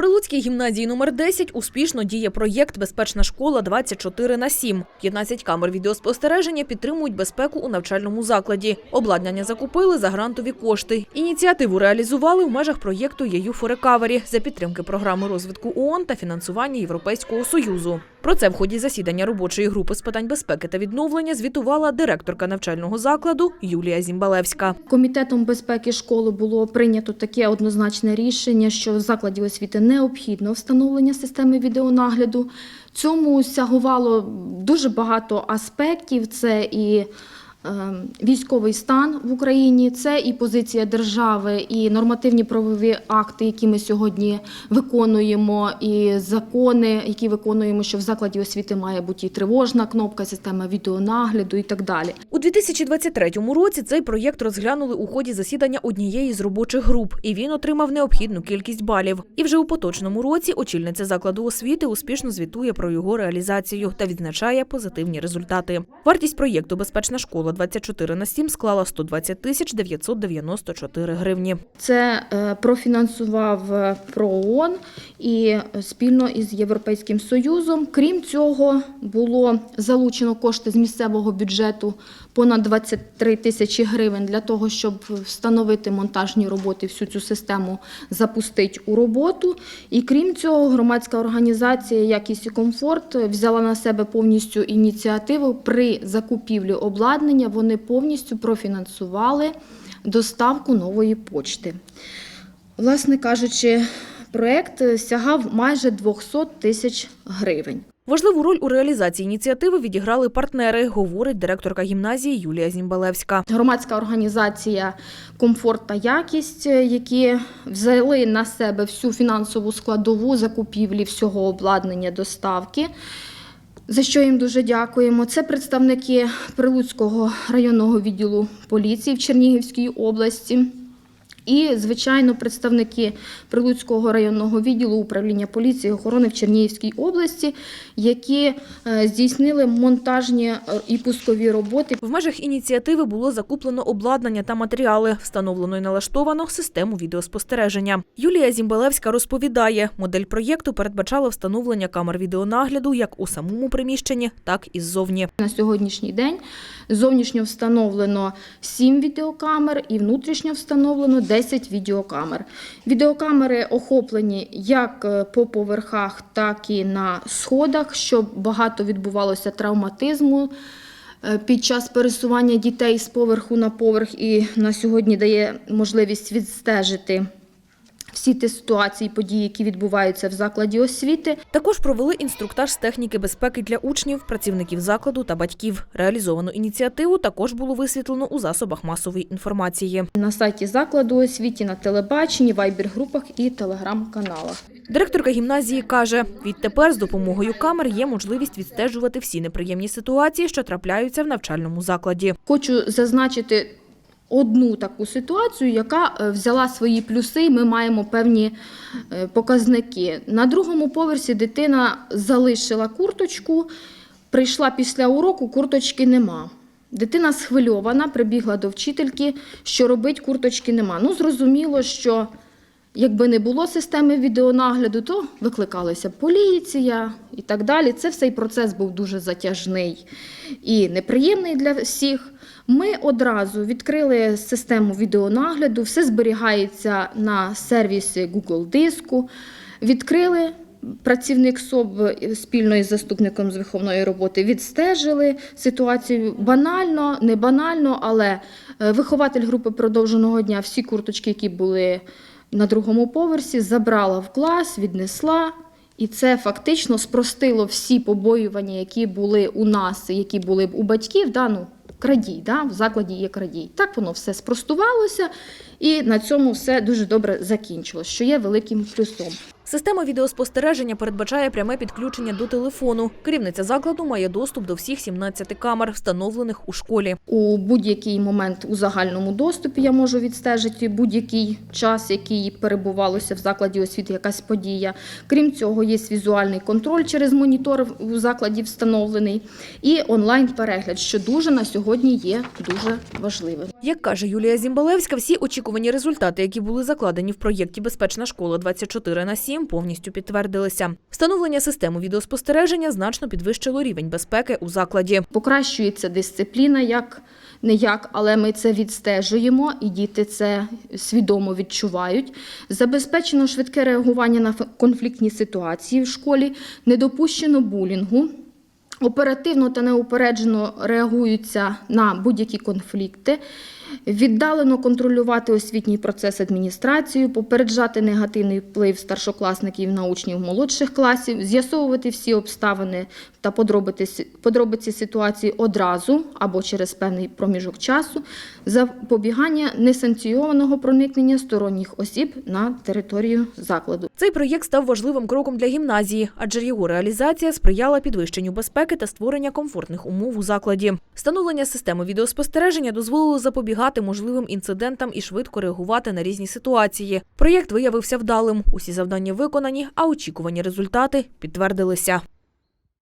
Прилуцькій гімназії номер 10 успішно діє проєкт Безпечна школа 24 на 7. 15 камер відеоспостереження підтримують безпеку у навчальному закладі. Обладнання закупили за грантові кошти. Ініціативу реалізували в межах проєкту «ЄЮ Recovery» за підтримки програми розвитку ООН та фінансування Європейського Союзу. Про це в ході засідання робочої групи з питань безпеки та відновлення звітувала директорка навчального закладу Юлія Зімбалевська. Комітетом безпеки школи було прийнято таке однозначне рішення, що в закладі освіти необхідно встановлення системи відеонагляду. Цьому сягувало дуже багато аспектів. Це і військовий стан в Україні, це і позиція держави, і нормативні правові акти, які ми сьогодні виконуємо, і закони, які виконуємо, що в закладі освіти має бути і тривожна кнопка, система відеонагляду і так далі. У 2023 році цей проєкт розглянули у ході засідання однієї з робочих груп, і він отримав необхідну кількість балів. І вже у поточному році очільниця закладу освіти успішно звітує про його реалізацію та відзначає позитивні результати. Вартість проєкту Безпечна школа 24 на 7 склала 120 тисяч 994 гривні. Це е, профінансував е, ПРООН і е, спільно із Європейським Союзом. Крім цього, було залучено кошти з місцевого бюджету понад 23 тисячі гривень для того, щоб встановити монтажні роботи, всю цю систему запустити у роботу. І крім цього, громадська організація Якість і комфорт взяла на себе повністю ініціативу при закупівлі обладнання. Вони повністю профінансували доставку нової почти. Власне кажучи, проект сягав майже 200 тисяч гривень. Важливу роль у реалізації ініціативи відіграли партнери, говорить директорка гімназії Юлія Зімбалевська. Громадська організація Комфорт та якість, які взяли на себе всю фінансову складову закупівлі всього обладнання доставки. За що їм дуже дякуємо. Це представники Прилуцького районного відділу поліції в Чернігівській області. І, звичайно, представники Прилуцького районного відділу управління поліції охорони в Чернігівській області, які е, здійснили монтажні е, і пускові роботи В межах ініціативи було закуплено обладнання та матеріали, встановлено і налаштовано систему відеоспостереження. Юлія Зімбалевська розповідає, модель проєкту передбачала встановлення камер відеонагляду як у самому приміщенні, так і ззовні. На сьогоднішній день зовнішньо встановлено 7 відеокамер і внутрішньо встановлено 10 відеокамер. Відеокамери охоплені як е, по поверхах, так і на сходах, щоб багато відбувалося травматизму. е, Під час пересування дітей з поверху на поверх і на сьогодні дає можливість відстежити всі ті ситуації, події, які відбуваються в закладі освіти. Також провели інструктаж з техніки безпеки для учнів, працівників закладу та батьків. Реалізовану ініціативу також було висвітлено у засобах масової інформації. На сайті закладу освіті, на телебаченні, вайбер-групах і телеграм-каналах. Директорка гімназії каже, відтепер з допомогою камер є можливість відстежувати всі неприємні ситуації, що трапляються в навчальному закладі. Хочу зазначити одну таку ситуацію, яка е, взяла свої плюси. Ми маємо певні е, показники. На другому поверсі дитина залишила курточку, прийшла після уроку, курточки нема. Дитина схвильована, прибігла до вчительки, що робить, курточки нема. Ну, зрозуміло, що якби не було системи відеонагляду, то викликалася поліція і так далі. Це цей процес був дуже затяжний і неприємний для всіх. Ми одразу відкрили систему відеонагляду, все зберігається на сервісі Google диску. Відкрили. Працівник СОБ спільно із заступником з виховної роботи відстежили ситуацію банально, не банально, але е, вихователь групи продовженого дня всі курточки, які були на другому поверсі, забрала в клас, віднесла. І це фактично спростило всі побоювання, які були у нас, які були б у батьків. Да, ну, крадій, да, в закладі є крадій. Так воно все спростувалося, і на цьому все дуже добре закінчилось, що є великим плюсом. Система відеоспостереження передбачає пряме підключення до телефону. Керівниця закладу має доступ до всіх 17 камер, встановлених у школі. У будь-який момент у загальному доступі я можу відстежити будь-який час, який перебувалося в закладі освіти, якась подія. Крім цього, є візуальний контроль через монітор у закладі встановлений і онлайн-перегляд, що дуже на сьогодні є дуже важливим. Як каже Юлія Зімбалевська, всі очікувані результати, які були закладені в проєкті Безпечна школа 24 на 7, повністю підтвердилися. Встановлення системи відеоспостереження значно підвищило рівень безпеки у закладі. Покращується дисципліна, як не як, але ми це відстежуємо, і діти це свідомо відчувають. Забезпечено швидке реагування на конфліктні ситуації в школі, не допущено булінгу. Оперативно та неупереджено реагуються на будь-які конфлікти, віддалено контролювати освітній процес адміністрацією, попереджати негативний вплив старшокласників на учнів молодших класів, з'ясовувати всі обставини та подробиці, ситуації одразу або через певний проміжок часу, запобігання несанкціонованого проникнення сторонніх осіб на територію закладу. Цей проєкт став важливим кроком для гімназії, адже його реалізація сприяла підвищенню безпеки та створення комфортних умов у закладі. Встановлення системи відеоспостереження дозволило запобігати можливим інцидентам і швидко реагувати на різні ситуації. Проєкт виявився вдалим. Усі завдання виконані, а очікувані результати підтвердилися.